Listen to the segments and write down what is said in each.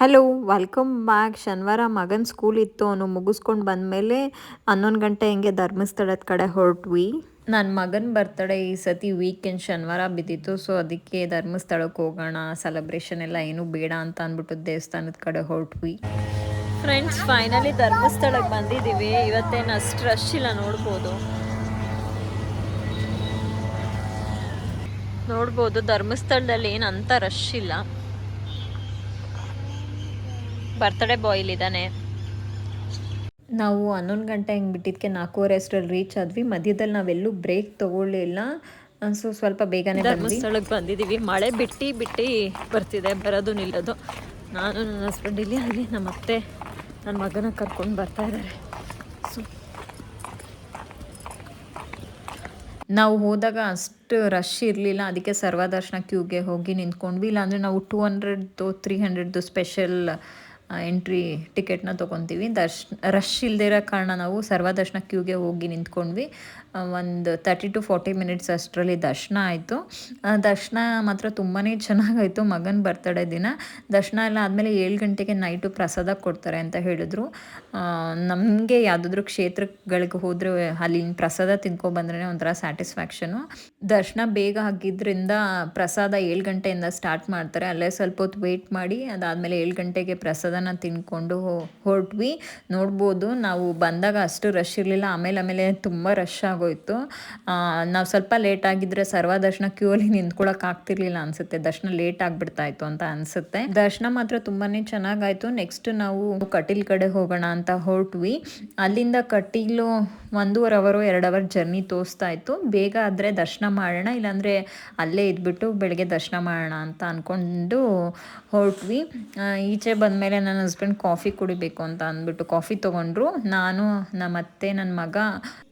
Hello welcome back ಶನಿವಾರ ಮಗನ school ಇತ್ತು, ಅವನು ಮುಗಿಸ್ಕೊಂಡು ಬಂದಮೇಲೆ ಹನ್ನೊಂದು ಗಂಟೆ ಹಿಂಗೆ ಧರ್ಮಸ್ಥಳದ ಕಡೆ ಹೊರಟ್ವಿ. ನನ್ನ ಮಗನ ಬರ್ತಡೇ ಈ ಸತಿ ವೀಕೆಂಡ್ ಶನಿವಾರ ಬಿದ್ದಿತ್ತು ಸೊ ಅದಕ್ಕೆ ಧರ್ಮಸ್ಥಳಕ್ಕೆ ಹೋಗೋಣ ಸೆಲೆಬ್ರೇಷನ್ ಎಲ್ಲ ಏನೂ ಬೇಡ ಅಂತ ಅಂದ್ಬಿಟ್ಟು ದೇವಸ್ಥಾನದ ಕಡೆ ಹೊರಟ್ವಿ. ಫ್ರೆಂಡ್ಸ್ ಫೈನಲಿ ಧರ್ಮಸ್ಥಳಕ್ಕೆ ಬಂದಿದ್ದೀವಿ ಇವತ್ತೇನು ಅಷ್ಟು ರಶ್ ಇಲ್ಲ ನೋಡ್ಬೋದು. ನೋಡ್ಬೋದು, ಧರ್ಮಸ್ಥಳದಲ್ಲಿ ಏನು ಅಂತ ರಶ್ ಇಲ್ಲ. ಬರ್ತ್ಡೇ ಬಾಯ್ ಇದ್ದಾನೆ. ನಾವು ಹನ್ನೊಂದು ಗಂಟೆ ಹಿಂಗೆ ಬಿಟ್ಟಿದ್ದಕ್ಕೆ ನಾಲ್ಕೂವರೆ ಅಷ್ಟರಲ್ಲಿ ರೀಚ್ ಆದ್ವಿ. ಮಧ್ಯದಲ್ಲಿ ನಾವೆಲ್ಲೂ ಬ್ರೇಕ್ ತೊಗೊಳ್ಳಿಲ್ಲ. ಸೊ ಸ್ವಲ್ಪ ಬೇಗನೆ ಧರ್ಮಸ್ಥಳಕ್ಕೆ ಬಂದಿದ್ದೀವಿ. ಮಳೆ ಬಿಟ್ಟು ಬಿಟ್ಟು ಬರ್ತಿದೆ. ಬರೋದು ನಿಲ್ಲೋದು. ನಾನು ನನ್ನ ಹಸ್ಬೆಂಡ್ ಇಲ್ಲಿ ಅಲ್ಲಿ ನಮ್ಮ ಅತ್ತೆ ನನ್ನ ಮಗನ ಕರ್ಕೊಂಡು ಬರ್ತಾ ಇದ್ದಾರೆ. ಸೊ ನಾವು ಹೋದಾಗ ಅಷ್ಟು ರಶ್ ಇರಲಿಲ್ಲ. ಅದಕ್ಕೆ ಸರ್ವದರ್ಶನ ಕ್ಯೂಗೆ ಹೋಗಿ ನಿಂತ್ಕೊಂಡ್ವಿ. ಇಲ್ಲಾಂದರೆ ನಾವು two hundred three hundred special entry ಟಿಕೆಟ್ನ ತೊಗೊತೀವಿ. ದರ್ಶ್ ರಶ್ ಇಲ್ಲದೆ ಇರೋ ಕಾರಣ ನಾವು ಸರ್ವದರ್ಶನ ಕ್ಯೂಗೆ ಹೋಗಿ ನಿಂತ್ಕೊಂಡ್ವಿ. ಒಂದು ತರ್ಟಿ ಟು ಫಾರ್ಟಿ ಮಿನಿಟ್ಸ್ ಅಷ್ಟರಲ್ಲಿ ದರ್ಶನ ಆಯಿತು. ದರ್ಶನ ಮಾತ್ರ ತುಂಬಾ ಚೆನ್ನಾಗಾಯಿತು. ಮಗನ ಬರ್ತಡೇ ದಿನ. ದರ್ಶನ ಎಲ್ಲ ಆದಮೇಲೆ ಏಳು ಗಂಟೆಗೆ ನೈಟು ಪ್ರಸಾದ ಕೊಡ್ತಾರೆ ಅಂತ ಹೇಳಿದ್ರು. ನಮಗೆ ಯಾವುದಾದ್ರೂ ಕ್ಷೇತ್ರಗಳಿಗೆ ಹೋದರೆ ಅಲ್ಲಿ ಪ್ರಸಾದ ತಿನ್ಕೊಬಂದ್ರೆ ಒಂಥರ ಸ್ಯಾಟಿಸ್ಫ್ಯಾಕ್ಷನು ದರ್ಶನ ಬೇಗ ಆಗಿದ್ದರಿಂದ ಪ್ರಸಾದ ಏಳು ಗಂಟೆಯಿಂದ ಸ್ಟಾರ್ಟ್ ಮಾಡ್ತಾರೆ. ಅಲ್ಲೇ ಸ್ವಲ್ಪ ಹೊತ್ತು ವೆಯ್ಟ್ ಮಾಡಿ ಅದಾದಮೇಲೆ ಏಳು ಗಂಟೆಗೆ ಪ್ರಸಾದನ ತಿನ್ಕೊಂಡು ಹೊರಟ್ವಿ. ನೋಡ್ಬೋದು ನಾವು ಬಂದಾಗ ಅಷ್ಟು ರಶ್ ಇರಲಿಲ್ಲ. ಆಮೇಲೆ ಆಮೇಲೆ ತುಂಬ ರಶ್ ಆಗೋಯ್ತು. ನಾವು ಸ್ವಲ್ಪ ಲೇಟ್ ಆಗಿದ್ರೆ ಸರ್ವದರ್ಶನ ಕ್ಯೂ ಅಲ್ಲಿ ನಿಂತ್ಕೊಳಕ್ ಆಗ್ತಿರ್ಲಿಲ್ಲ ಅನ್ಸುತ್ತೆ. ದರ್ಶನ ಲೇಟ್ ಆಗ್ಬಿಡ್ತಾ ಇತ್ತು ಅಂತ ಅನ್ಸುತ್ತೆ. ದರ್ಶನ ಮಾತ್ರ ತುಂಬಾನೇ ಚೆನ್ನಾಗಾಯ್ತು. ನೆಕ್ಸ್ಟ್ ನಾವು ಕಟೀಲ್ ಕಡೆ ಹೋಗೋಣ ಅಂತ ಹೊರಟ್ವಿ. ಅಲ್ಲಿಂದ ಕಟೀಲು ಒಂದೂವರೆ ಅವರು ಎರಡು ಅವರ್ ಜರ್ನಿ ತೋರಿಸ್ತಾ ಇತ್ತು. ಬೇಗ ಆದರೆ ದರ್ಶನ ಮಾಡೋಣ, ಇಲ್ಲಾಂದರೆ ಅಲ್ಲೇ ಇದ್ಬಿಟ್ಟು ಬೆಳಗ್ಗೆ ದರ್ಶನ ಮಾಡೋಣ ಅಂತ ಅಂದ್ಕೊಂಡು ಹೊರಟ್ವಿ. ಈಚೆ ಬಂದಮೇಲೆ ನನ್ನ ಹಸ್ಬೆಂಡ್ ಕಾಫಿ ಕುಡಿಬೇಕು ಅಂತ ಅಂದ್ಬಿಟ್ಟು ಕಾಫಿ ತೊಗೊಂಡ್ರು. ನಾನು ನಮ್ಮ ಅತ್ತೆ ನನ್ನ ಮಗ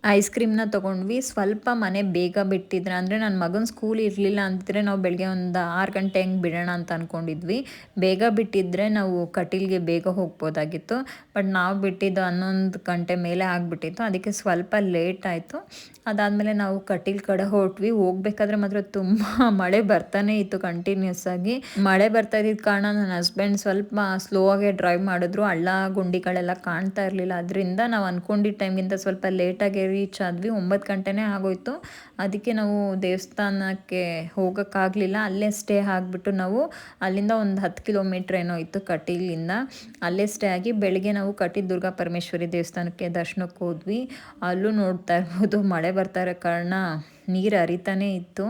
ಐಸ್ ಕ್ರೀಮ್ನ ತೊಗೊಂಡ್ವಿ. ಸ್ವಲ್ಪ ಮನೆ ಬೇಗ ಬಿಟ್ಟಿದ್ರೆ, ಅಂದರೆ ನನ್ನ ಮಗನ ಸ್ಕೂಲ್ ಇರಲಿಲ್ಲ ಅಂತಿದ್ರೆ ನಾವು ಬೆಳಗ್ಗೆ ಒಂದು ಆರು ಗಂಟೆ ಹೆಂಗೆ ಬಿಡೋಣ ಅಂತ ಅಂದ್ಕೊಂಡಿದ್ವಿ ಬೇಗ ಬಿಟ್ಟಿದ್ರೆ ನಾವು ಕಟೀಲ್ಗೆ ಬೇಗ ಹೋಗ್ಬೋದಾಗಿತ್ತು. ಬಟ್ ನಾವು ಬಿಟ್ಟಿದ್ದು ಹನ್ನೊಂದು ಗಂಟೆ ಮೇಲೆ ಆಗಿಬಿಟ್ಟಿತ್ತು. ಅದಕ್ಕೆ ಸ್ವಲ್ಪ ಲೇಟ್ ಆಯಿತು. ಅದಾದಮೇಲೆ ನಾವು ಕಟೀಲ್ ಕಡೆ ಹೊರಟ್ವಿ. ಹೋಗ್ಬೇಕಾದ್ರೆ ಮಾತ್ರ ತುಂಬ ಮಳೆ ಬರ್ತಾನೆ ಇತ್ತು ಕಂಟಿನ್ಯೂಸ್ ಆಗಿ. ಮಳೆ ಬರ್ತಾ ಇದ್ದಿದ್ದ ಕಾರಣ ನನ್ನ ಹಸ್ಬೆಂಡ್ ಸ್ವಲ್ಪ ಸ್ಲೋ ಆಗಿ ಡ್ರೈವ್ ಮಾಡಿದ್ರು. ಹಳ್ಳ ಗುಂಡಿಗಳೆಲ್ಲ ಕಾಣ್ತಾ ಇರಲಿಲ್ಲ. ಅದರಿಂದ ನಾವು ಅಂದ್ಕೊಂಡಿದ್ದ ಟೈಮ್ಗಿಂತ ಸ್ವಲ್ಪ ಲೇಟಾಗಿ ರೀಚ್ ಆದ್ವಿ. ಒಂಬತ್ತು ಗಂಟೆನೇ ಆಗೋಯ್ತು. ಅದಕ್ಕೆ ನಾವು ದೇವಸ್ಥಾನಕ್ಕೆ ಹೋಗೋಕ್ಕಾಗಲಿಲ್ಲ. ಅಲ್ಲೇ ಸ್ಟೇ ಆಗಿಬಿಟ್ಟು ನಾವು ಅಲ್ಲಿಂದ ಒಂದು ಹತ್ತು ಕಿಲೋಮೀಟ್ರ್ ಏನೋ ಇತ್ತು ಕಟೀಲಿಂದ. ಅಲ್ಲೇ ಸ್ಟೇ ಆಗಿ ಬೆಳಗ್ಗೆ ನಾವು ಕಟಿ ದುರ್ಗಾ ಪರಮೇಶ್ವರಿ ದೇವಸ್ಥಾನಕ್ಕೆ ದರ್ಶನಕ್ಕೆ ಹೋದ್ವಿ. ಅಲ್ಲೂ ನೋಡ್ತಾ ಇರ್ಬೋದು. ಮಳೆ ಬರ್ತಾ ಇರೋ ಕಾರಣ ನೀರು ಹರಿತಾನೇ ಇತ್ತು.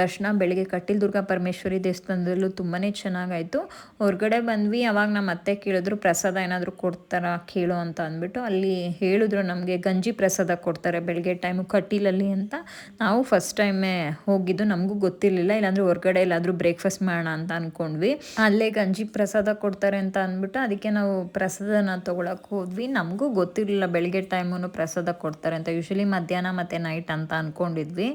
ದರ್ಶನ ಬೆಳಗ್ಗೆ ಕಟೀಲ್ ದುರ್ಗಾ ಪರಮೇಶ್ವರಿ ದೇವಸ್ಥಾನದಲ್ಲೂ ತುಂಬಾ ಚೆನ್ನಾಗಾಯಿತು. ಹೊರಗಡೆ ಬಂದ್ವಿ, ಅವಾಗ ನಮ್ಮ ಅತ್ತೆ ಕೇಳಿದ್ರು, ಪ್ರಸಾದ ಏನಾದರೂ ಕೊಡ್ತಾರಾ ಕೇಳು ಅಂತ ಅಂದ್ಬಿಟ್ಟು, ಅಲ್ಲಿ ಹೇಳಿದ್ರು ನಮಗೆ, ಗಂಜಿ ಪ್ರಸಾದ ಕೊಡ್ತಾರೆ ಬೆಳಗ್ಗೆ ಟೈಮು ಕಟೀಲಲ್ಲಿ ಅಂತ. ನಾವು ಫಸ್ಟ್ ಟೈಮೇ ಹೋಗಿದ್ದು, ನಮಗೂ ಗೊತ್ತಿರಲಿಲ್ಲ, ಇಲ್ಲಾಂದರೆ ಹೊರಗಡೆ ಎಲ್ಲಾದರೂ ಬ್ರೇಕ್ಫಾಸ್ಟ್ ಮಾಡೋಣ ಅಂತ ಅಂದ್ಕೊಂಡ್ವಿ ಅಲ್ಲೇ ಗಂಜಿ ಪ್ರಸಾದ ಕೊಡ್ತಾರೆ ಅಂತ ಅಂದ್ಬಿಟ್ಟು, ಅದಕ್ಕೆ ನಾವು ಪ್ರಸಾದನ ತೊಗೊಳಕ್ಕೆ ಹೋದ್ವಿ. ನಮಗೂ ಗೊತ್ತಿರಲಿಲ್ಲ ಬೆಳಗ್ಗೆ ಟೈಮು ಪ್ರಸಾದ ಕೊಡ್ತಾರೆ ಅಂತ ಯೂಶ್ವಲಿ ಮಧ್ಯಾಹ್ನ ಮತ್ತು ನೈಟ್ ಅಂತ ಅಂದ್ಕೊಂಡಿದ್ವಿ.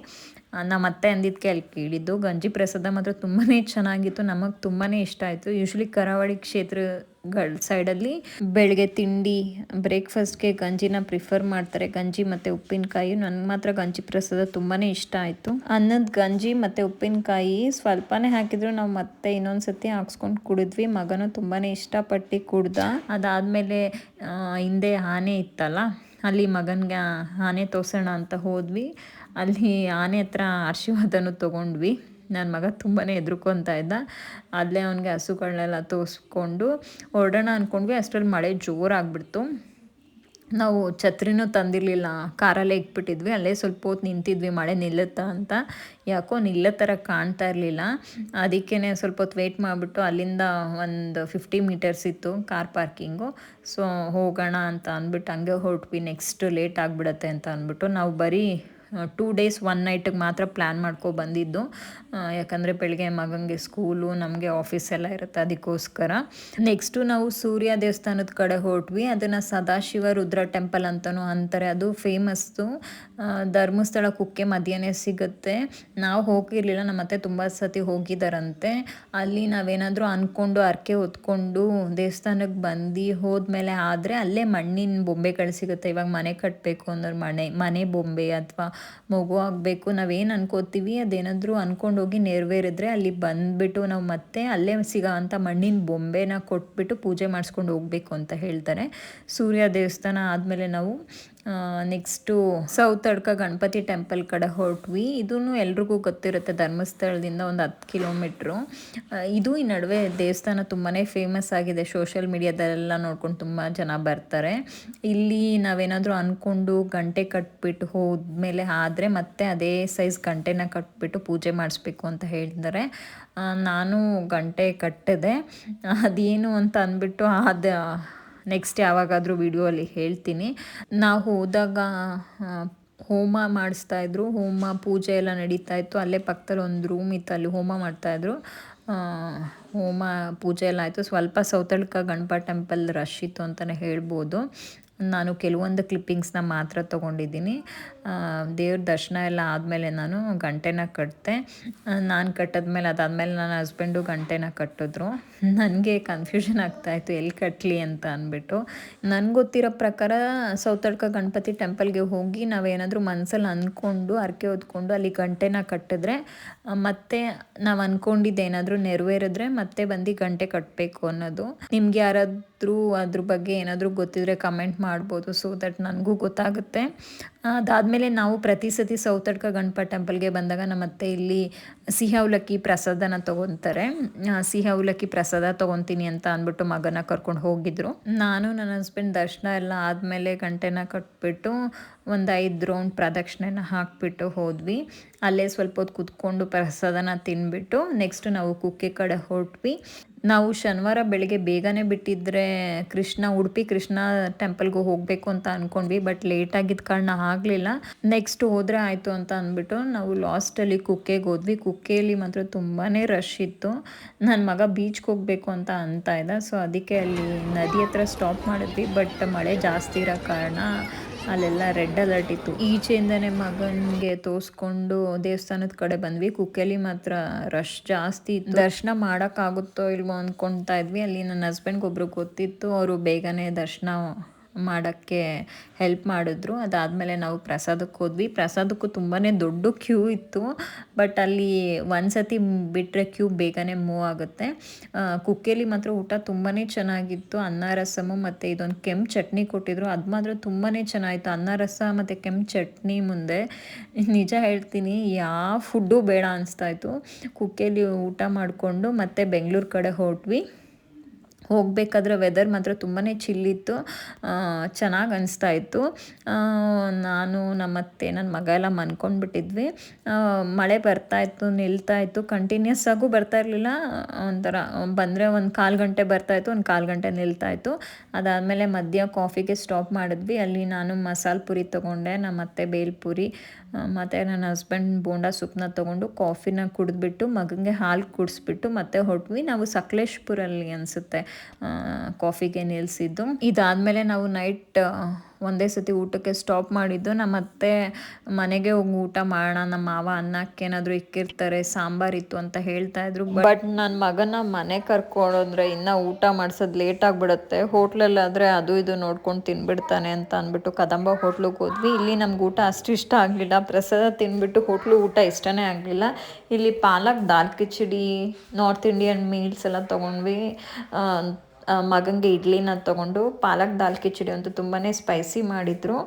ನಮ್ಮ ಅತ್ತೆ ಅಂದಿದ್ದಕ್ಕೆ ಅಲ್ಲಿ ಕೇಳಿದ್ದು, ಗಂಜಿ ಪ್ರಸಾದ ಮಾತ್ರ ತುಂಬಾ ಚೆನ್ನಾಗಿತ್ತು, ನಮಗೆ ತುಂಬಾ ಇಷ್ಟ ಆಯಿತು. ಯೂಶ್ವಲಿ ಕರಾವಳಿ ಕ್ಷೇತ್ರಗಳ ಸೈಡಲ್ಲಿ ಬೆಳಗ್ಗೆ ತಿಂಡಿ ಬ್ರೇಕ್ಫಾಸ್ಟ್ಗೆ ಗಂಜಿನ ಪ್ರಿಫರ್ ಮಾಡ್ತಾರೆ. ಗಂಜಿ ಮತ್ತು ಉಪ್ಪಿನಕಾಯಿ, ನನಗೆ ಮಾತ್ರ ಗಂಜಿ ಪ್ರಸಾದ ತುಂಬಾ ಇಷ್ಟ ಆಯಿತು. ಅನ್ನದ ಗಂಜಿ ಮತ್ತು ಉಪ್ಪಿನಕಾಯಿ ಸ್ವಲ್ಪನೇ ಹಾಕಿದ್ರು ನಾವು ಮತ್ತೆ ಇನ್ನೊಂದು ಸತಿ ಹಾಕ್ಸ್ಕೊಂಡು ಕುಡಿದ್ವಿ. ಮಗನೂ ತುಂಬಾ ಇಷ್ಟಪಟ್ಟು ಕುಡ್ದ. ಅದಾದಮೇಲೆ ಹಿಂದೆ ಆನೆ ಇತ್ತಲ್ಲ, ಅಲ್ಲಿ ಮಗನಿಗೆ ಆನೆ ತೋರ್ಸೋಣ ಅಂತ ಹೋದ್ವಿ. ಅಲ್ಲಿ ಆನೆ ಹತ್ರ ಆಶೀರ್ವಾದನೂ ತೊಗೊಂಡ್ವಿ. ನನ್ನ ಮಗ ತುಂಬಾ ಹೆದ್ರುಕೊತಾ ಇದ್ದ. ಅಲ್ಲೇ ಅವನಿಗೆ ಹಸುಗಳನ್ನೆಲ್ಲ ತೋರಿಸ್ಕೊಂಡು ಹೊರಡೋಣ ಅಂದ್ಕೊಂಡ್ವಿ ಅಷ್ಟರಲ್ಲಿ ಮಳೆ ಜೋರಾಗ್ಬಿಡ್ತು. ನಾವು ಛತ್ರಿನೂ ತಂದಿರಲಿಲ್ಲ. ಕಾರಲ್ಲೇ ಇಟ್ಬಿಟ್ಟಿದ್ವಿ. ಅಲ್ಲೇ ಸ್ವಲ್ಪ ಹೊತ್ತು ನಿಂತಿದ್ವಿ. ಮಳೆ ನಿಲ್ಲುತ್ತಾ ಅಂತ. ಯಾಕೋ ನಿಲ್ಲೋ ಥರ ಕಾಣ್ತಾ ಇರಲಿಲ್ಲ. ಅದಕ್ಕೇ ಸ್ವಲ್ಪ ಹೊತ್ತು ವೆಯ್ಟ್ ಮಾಡಿಬಿಟ್ಟು ಅಲ್ಲಿಂದ ಒಂದು ಫಿಫ್ಟಿ ಮೀಟರ್ಸ್ ಇತ್ತು ಕಾರ್ ಪಾರ್ಕಿಂಗು ಸೊ ಹೋಗೋಣ ಅಂತ ಅಂದ್ಬಿಟ್ಟು ಹಂಗೆ ಹೊರಟ್ವಿ. ನೆಕ್ಸ್ಟ್ ಲೇಟ್ ಆಗಿಬಿಡತ್ತೆ ಅಂತ ಅಂದ್ಬಿಟ್ಟು. ನಾವು ಬರೀ ಟೂ ಡೇಸ್ ಒನ್ ನೈಟಿಗೆ ಮಾತ್ರ ಪ್ಲ್ಯಾನ್ ಮಾಡ್ಕೊ ಬಂದಿದ್ದು. ಯಾಕಂದರೆ ಬೆಳಗ್ಗೆ ಮಗನಿಗೆ ಸ್ಕೂಲು ನಮಗೆ ಆಫೀಸ್ ಎಲ್ಲ ಇರುತ್ತೆ ಅದಕ್ಕೋಸ್ಕರ. ನೆಕ್ಸ್ಟು ನಾವು ಸೂರ್ಯ ದೇವಸ್ಥಾನದ ಕಡೆ ಹೊರಟ್ವಿ. ಅದನ್ನು ಸದಾಶಿವ ರುದ್ರ ಟೆಂಪಲ್ ಅಂತಲೂ ಅಂತಾರೆ. ಅದು ಫೇಮಸ್ಸು ಧರ್ಮಸ್ಥಳ ಕುಕ್ಕೆ ಮಧ್ಯಾಹ್ನ ಸಿಗುತ್ತೆ. ನಾವು ಹೋಗಿರಲಿಲ್ಲ ನಮ್ಮ ಮತ್ತೆ ತುಂಬ ಸತಿ ಹೋಗಿದ್ದಾರಂತೆ ಅಲ್ಲಿ ನಾವೇನಾದರೂ ಅಂದ್ಕೊಂಡು ಅರ್ಕೆ ಹೊತ್ಕೊಂಡು ದೇವಸ್ಥಾನಕ್ಕೆ ಬಂದು ಹೋದ್ಮೇಲೆ ಆದರೆ ಅಲ್ಲೇ ಮಣ್ಣಿನ ಬೊಂಬೆಗಳು ಸಿಗುತ್ತೆ. ಇವಾಗ ಮನೆ ಕಟ್ಟಬೇಕು ಅಂದ್ರೆ ಮನೆ ಮನೆ ಬೊಂಬೆ ಅಥವಾ ಮಗು ಆಗಬೇಕು, ನಾವೇನು ಅನ್ಕೋತೀವಿ, ಅದೇನಾದರೂ ಅಂದ್ಕೊಂಡೋಗಿ ನೆರವೇರಿದ್ರೆ ಅಲ್ಲಿ ಬಂದುಬಿಟ್ಟು ನಾವು ಮತ್ತೆ ಅಲ್ಲೇ ಸಿಗೋ ಅಂಥ ಮಣ್ಣಿನ ಬೊಂಬೆನ ಕೊಟ್ಬಿಟ್ಟು ಪೂಜೆ ಮಾಡಿಸ್ಕೊಂಡು ಹೋಗಬೇಕು ಅಂತ ಹೇಳ್ತಾರೆ. ಸೂರ್ಯ ದೇವಸ್ಥಾನ ಆದಮೇಲೆ ನಾವು next Sowthadka Ganapati temple ಕಡೆ ಹೊರಟ್ವಿ. ಇದೂ ಎಲ್ರಿಗೂ ಗೊತ್ತಿರುತ್ತೆ ಧರ್ಮಸ್ಥಳದಿಂದ ಒಂದು ಹತ್ತು ಕಿಲೋಮೀಟ್ರು ಇದು ಈ ನಡುವೆ ದೇವಸ್ಥಾನ ತುಂಬಾ ಫೇಮಸ್ ಆಗಿದೆ. ಸೋಷಿಯಲ್ ಮೀಡಿಯಾದಲ್ಲೆಲ್ಲ ನೋಡ್ಕೊಂಡು ತುಂಬ ಜನ ಬರ್ತಾರೆ. ಇಲ್ಲಿ ನಾವೇನಾದರೂ ಅಂದ್ಕೊಂಡು ಗಂಟೆ ಕಟ್ಬಿಟ್ಟು ಹೋದ್ಮೇಲೆ ಆದರೆ ಮತ್ತೆ ಅದೇ ಸೈಜ್ ಗಂಟೆನ ಕಟ್ಬಿಟ್ಟು ಪೂಜೆ ಮಾಡಿಸ್ಬೇಕು ಅಂತ ಹೇಳಿದ್ದಾರೆ ನಾನು ಗಂಟೆ ಕಟ್ಟಿದೆ. ಅದೇನು ಅಂತ ಅಂದ್ಬಿಟ್ಟು ಅದು ನೆಕ್ಸ್ಟ್ ಯಾವಾಗಾದರೂ ವಿಡಿಯೋಲಿ ಹೇಳ್ತೀನಿ. ನಾವು ಹೋದಾಗ ಹೋಮ ಮಾಡಿಸ್ತಾ ಇದ್ರು. ಹೋಮ ಪೂಜೆ ಎಲ್ಲ ನಡೀತಾ ಇತ್ತು. ಅಲ್ಲೇ ಪಕ್ಕದಲ್ಲಿ ಒಂದು ರೂಮ್ ಇತ್ತು. ಅಲ್ಲಿ ಹೋಮ ಮಾಡ್ತಾಯಿದ್ರು ಹೋಮ ಪೂಜೆ ಎಲ್ಲ ಆಯಿತು. ಸ್ವಲ್ಪ ಸೌತಳ್ಕ ಗಣಪ ಟೆಂಪಲ್ ರಶ್ ಇತ್ತು ಅಂತಲೇ ಹೇಳ್ಬೋದು. ನಾನು ಕೆಲವೊಂದು ಕ್ಲಿಪ್ಪಿಂಗ್ಸ್ನ ಮಾತ್ರ ತೊಗೊಂಡಿದ್ದೀನಿ. ದೇವ್ರ ದರ್ಶನ ಎಲ್ಲ ಆದಮೇಲೆ ನಾನು ಗಂಟೆನ ಕಟ್ಟಿದೆ ನಾನು ಕಟ್ಟಿದ್ಮೇಲೆ ಅದಾದಮೇಲೆ ನನ್ನ ಹಸ್ಬೆಂಡು ಗಂಟೆನ ಕಟ್ಟಿದ್ರು. ನನಗೆ ಕನ್ಫ್ಯೂಷನ್ ಆಗ್ತಾಯಿತ್ತು ಎಲ್ಲಿ ಕಟ್ಟಲಿ ಅಂತ ಅಂದ್ಬಿಟ್ಟು. ನನಗೆ ಗೊತ್ತಿರೋ ಪ್ರಕಾರ ಸೌತಡ್ಕ ಗಣಪತಿ ಟೆಂಪಲ್ಗೆ ಹೋಗಿ ನಾವೇನಾದರೂ ಮನಸ್ಸಲ್ಲಿ ಅಂದ್ಕೊಂಡು ಹರಕೆ ಹೊತ್ಕೊಂಡು ಅಲ್ಲಿ ಗಂಟೆನ ಕಟ್ಟಿದ್ರೆ ಮತ್ತೆ ನಾವು ಅಂದ್ಕೊಂಡಿದ್ದು ಏನಾದರೂ ನೆರವೇರಿದ್ರೆ ಮತ್ತೆ ಬಂದು ಗಂಟೆ ಕಟ್ಟಬೇಕು ಅನ್ನೋದು. ನಿಮ್ಗೆ ಯಾರಾದರೂ ಅದ್ರ ಬಗ್ಗೆ ಏನಾದರೂ ಗೊತ್ತಿದ್ದರೆ ಕಮೆಂಟ್ ಮಾಡ್ಬೋದು ಸೊ ದಟ್ ನನಗೂ ಗೊತ್ತಾಗುತ್ತೆ. ಅದಾದಮೇಲೆ ನಾವು ಪ್ರತಿ ಸತಿ ಸೌತಡ್ಕ ಗಣಪ ಟೆಂಪಲ್ಗೆ ಬಂದಾಗ ನಮ್ಮ ಅತ್ತೆ ಇಲ್ಲಿ ಸಿಹಿ ಅವಲಕ್ಕಿ ಪ್ರಸಾದನ ತೊಗೊತಾರೆ. ಸಿಹಿ ಅವಲಕ್ಕಿ ಪ್ರಸಾದ ತೊಗೊತೀನಿ ಅಂತ ಅಂದ್ಬಿಟ್ಟು ಮಗನ ಕರ್ಕೊಂಡು ಹೋಗಿದ್ರು. ನಾನು, ನನ್ನ ಹಸ್ಬೆಂಡ್ ದರ್ಶನ ಎಲ್ಲ ಆದಮೇಲೆ ಗಂಟೆನ ಕಟ್ಬಿಟ್ಟು ಒಂದು ಐದು ರೌಂಡ್ ಪ್ರದಕ್ಷಿಣೆನ ಹಾಕ್ಬಿಟ್ಟು ಹೋದ್ವಿ. ಅಲ್ಲೇ ಸ್ವಲ್ಪ ಹೊತ್ತು ಕುತ್ಕೊಂಡು ಪ್ರಸಾದನ ತಿನ್ಬಿಟ್ಟು ನೆಕ್ಸ್ಟ್ ನಾವು ಕುಕ್ಕೆ ಕಡೆ ಹೊರಟ್ವಿ. ನಾವು ಶನಿವಾರ ಬೆಳಿಗ್ಗೆ ಬೇಗನೆ ಬಿಟ್ಟಿದ್ರೆ ಕೃಷ್ಣ, ಉಡುಪಿ ಕೃಷ್ಣ ಟೆಂಪಲ್ಗೆ ಹೋಗಬೇಕು ಅಂತ ಅಂದ್ಕೊಂಡ್ವಿ ಬಟ್ ಲೇಟ್ ಆಗಿದ್ದ ಕಾರಣ ಆಗಲಿಲ್ಲ. ನೆಕ್ಸ್ಟ್ ಹೋದರೆ ಆಯಿತು ಅಂತ ಅಂದ್ಬಿಟ್ಟು ನಾವು ಲಾಸ್ಟಲ್ಲಿ ಕುಕ್ಕೆಗೆ ಹೋದ್ವಿ. ಕುಕ್ಕೆಯಲ್ಲಿ ಮಾತ್ರ ತುಂಬಾ ರಶ್ ಇತ್ತು. ನನ್ನ ಮಗ ಬೀಚ್ಗೆ ಹೋಗಬೇಕು ಅಂತ ಅಂತ ಇದ್ದ. ಸೊ ಅದಕ್ಕೆ ಅಲ್ಲಿ ನದಿ ಹತ್ರ ಸ್ಟಾಪ್ ಮಾಡಿದ್ವಿ. ಬಟ್ ಮಳೆ ಜಾಸ್ತಿ ಇರೋ ಕಾರಣ ಅಲ್ಲೆಲ್ಲ ರೆಡ್ ಅಲರ್ಟ್ ಇತ್ತು. ಈಚೆಯಿಂದನೇ ಮಗನಿಗೆ ತೋರಿಸ್ಕೊಂಡು ದೇವಸ್ಥಾನದ ಕಡೆ ಬಂದ್ವಿ. ಕುಕ್ಕೆಲಿ ಮಾತ್ರ ರಶ್ ಜಾಸ್ತಿ ಇತ್ತು. ದರ್ಶನ ಮಾಡೋಕ್ಕಾಗುತ್ತೋ ಇಲ್ವೋ ಅಂದ್ಕೊಳ್ತಾ ಇದ್ವಿ. ಅಲ್ಲಿ ನನ್ನ ಹಸ್ಬೆಂಡ್ಗೆ ಒಬ್ರು ಗೊತ್ತಿತ್ತು. ಅವರು ಬೇಗನೆ ದರ್ಶನ ಮಾಡೋಕ್ಕೆ ಹೆಲ್ಪ್ ಮಾಡಿದ್ರು. ಅದಾದಮೇಲೆ ನಾವು ಪ್ರಸಾದಕ್ಕೆ ಹೋದ್ವಿ. ಪ್ರಸಾದಕ್ಕೂ ತುಂಬಾ ದೊಡ್ಡ ಕ್ಯೂ ಇತ್ತು. ಬಟ್ ಅಲ್ಲಿ ಒಂದು ಸತಿ ಬಿಟ್ಟರೆ ಕ್ಯೂ ಬೇಗನೆ ಮೂವ್ ಆಗುತ್ತೆ. ಕುಕ್ಕೇಲಿ ಮಾತ್ರ ಊಟ ತುಂಬಾ ಚೆನ್ನಾಗಿತ್ತು. ಅನ್ನ, ರಸಮು ಮತ್ತು ಇದೊಂದು ಕೆಂಪು ಚಟ್ನಿ ಕೊಟ್ಟಿದ್ರು. ಅದು ಮಾತ್ರ ತುಂಬಾ ಚೆನ್ನಾಗಿತ್ತು. ಅನ್ನ, ರಸ ಮತ್ತು ಕೆಂಪು ಚಟ್ನಿ ಮುಂದೆ. ನಿಜ ಹೇಳ್ತೀನಿ ಯಾವ ಫುಡ್ಡು ಬೇಡ ಅನಿಸ್ತಾಯಿತ್ತು ಕುಕ್ಕೇಲಿ ಊಟ ಮಾಡಿಕೊಂಡು ಮತ್ತೆ ಬೆಂಗಳೂರು ಕಡೆ ಹೊರಟ್ವಿ. ಹೋಗಬೇಕಾದ್ರೆ ವೆದರ್ ಮಾತ್ರ ತುಂಬಾ ಚಿಲ್ಲಿತ್ತು ಚೆನ್ನಾಗಿ ಅನಿಸ್ತಾ ಇತ್ತು. ನಾನು ನಮ್ಮತ್ತೆ ನನ್ನ ಮಗ ಎಲ್ಲ ಮನ್ಕೊಂಡ್ಬಿಟ್ಟಿದ್ವಿ. ಮಳೆ ಬರ್ತಾ ಇತ್ತು, ನಿಲ್ತಾ ಇತ್ತು ಕಂಟಿನ್ಯೂಸ್ ಆಗೂ ಬರ್ತಾ ಇರಲಿಲ್ಲ. ಒಂಥರ ಬಂದರೆ ಒಂದು ಕಾಲು ಗಂಟೆ ಬರ್ತಾ ಇತ್ತು, ಒಂದು ಕಾಲು ಗಂಟೆ ನಿಲ್ತಾ ಇತ್ತು. ಅದಾದಮೇಲೆ ಮಧ್ಯ ಕಾಫಿಗೆ ಸ್ಟಾಪ್ ಮಾಡಿದ್ವಿ. ಅಲ್ಲಿ ನಾನು ಮಸಾಲೆ ಪುರಿ ತೊಗೊಂಡೆ ನಮ್ಮ ಅತ್ತೆ ಬೇಲ್ಪುರಿ ಮತ್ತು ನನ್ನ ಹಸ್ಬೆಂಡ್ ಬೋಂಡ ಸೂಪ್ನ ತೊಗೊಂಡು ಕಾಫಿನ ಕುಡಿದ್ಬಿಟ್ಟು ಮಗನಿಗೆ ಹಾಲು ಕುಡಿಸ್ಬಿಟ್ಟು, ಮತ್ತೆ ಹೊಟ್ವಿ. ನಾವು ಸಕಲೇಶ್ಪುರಲ್ಲಿ ಅನಿಸುತ್ತೆ. ಕಾಫಿಗೆ ನಿಲ್ಲಿಸಿದ್ದು ಇದಾದಮೇಲೆ ನಾವು ನೈಟ್ ಒಂದೇ ಸತಿ ಊಟಕ್ಕೆ ಸ್ಟಾಪ್ ಮಾಡಿದ್ದು. ನಮ್ಮ ಅತ್ತೆ ಮನೆಗೆ ಹೋಗಿ ಊಟ ಮಾಡೋಣ, ನಮ್ಮ ಮಾವ ಅನ್ನಕ್ಕೇನಾದರೂ ಇಕ್ಕಿರ್ತಾರೆ, ಸಾಂಬಾರ್ ಇತ್ತು ಅಂತ ಹೇಳ್ತಾ ಇದ್ರು. ಬಟ್ ನನ್ನ ಮಗನ ಮನೆ ಕರ್ಕೊಂಡೋದ್ರೆ ಇನ್ನೂ ಊಟ ಮಾಡ್ಸೋದು ಲೇಟ್ ಆಗಿಬಿಡುತ್ತೆ. ಹೋಟ್ಲಲ್ಲಾದರೆ ಅದು ಇದು ನೋಡ್ಕೊಂಡು ತಿನ್ಬಿಡ್ತಾನೆ ಅಂತ ಅಂದ್ಬಿಟ್ಟು ಕದಂಬ ಹೋಟ್ಲಿಗೆ ಹೋದ್ವಿ. ಇಲ್ಲಿ ನಮ್ಗೆ ಊಟ ಅಷ್ಟು ಇಷ್ಟ ಆಗಲಿಲ್ಲ. ಪ್ರಸಾದ ತಿನ್ಬಿಟ್ಟು ಹೋಟ್ಲು ಊಟ ಇಷ್ಟನೇ ಆಗಲಿಲ್ಲ. ಇಲ್ಲಿ palak, dal khichdi north Indian meals ಎಲ್ಲ ತೊಗೊಂಡ್ವಿ. ಮಗನಿಗೆ ಇಡ್ಲಿನ ತೊಗೊಂಡು ಪಾಲಕ್ ದಾಲ್ ಕಿಚಡಿ ಅಂತೂ ತುಂಬಾ ಸ್ಪೈಸಿ ಮಾಡಿದರು.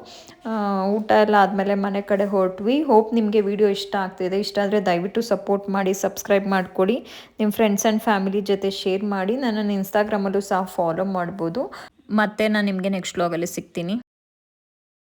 ಊಟ ಎಲ್ಲ ಆದಮೇಲೆ ಮನೆ ಕಡೆ ಹೊರಟ್ವಿ. ಹೋಪ್ ನಿಮಗೆ ವಿಡಿಯೋ ಇಷ್ಟ ಆಗ್ತಿದೆ ಇಷ್ಟ ಆದರೆ ದಯವಿಟ್ಟು ಸಪೋರ್ಟ್ ಮಾಡಿ ಸಬ್ಸ್ಕ್ರೈಬ್ ಮಾಡಿಕೊಡಿ. ನಿಮ್ಮ ಫ್ರೆಂಡ್ಸ್ ಆ್ಯಂಡ್ ಫ್ಯಾಮಿಲಿ ಜೊತೆ ಶೇರ್ ಮಾಡಿ. ನನ್ನನ್ನು ಇನ್ಸ್ಟಾಗ್ರಾಮಲ್ಲೂ ಸಹ ಫಾಲೋ ಮಾಡ್ಬೋದು. ಮತ್ತೆ ನಾನು ನಿಮಗೆ ನೆಕ್ಸ್ಟ್ ವ್ಲಾಗಲ್ಲಿ ಸಿಗ್ತೀನಿ.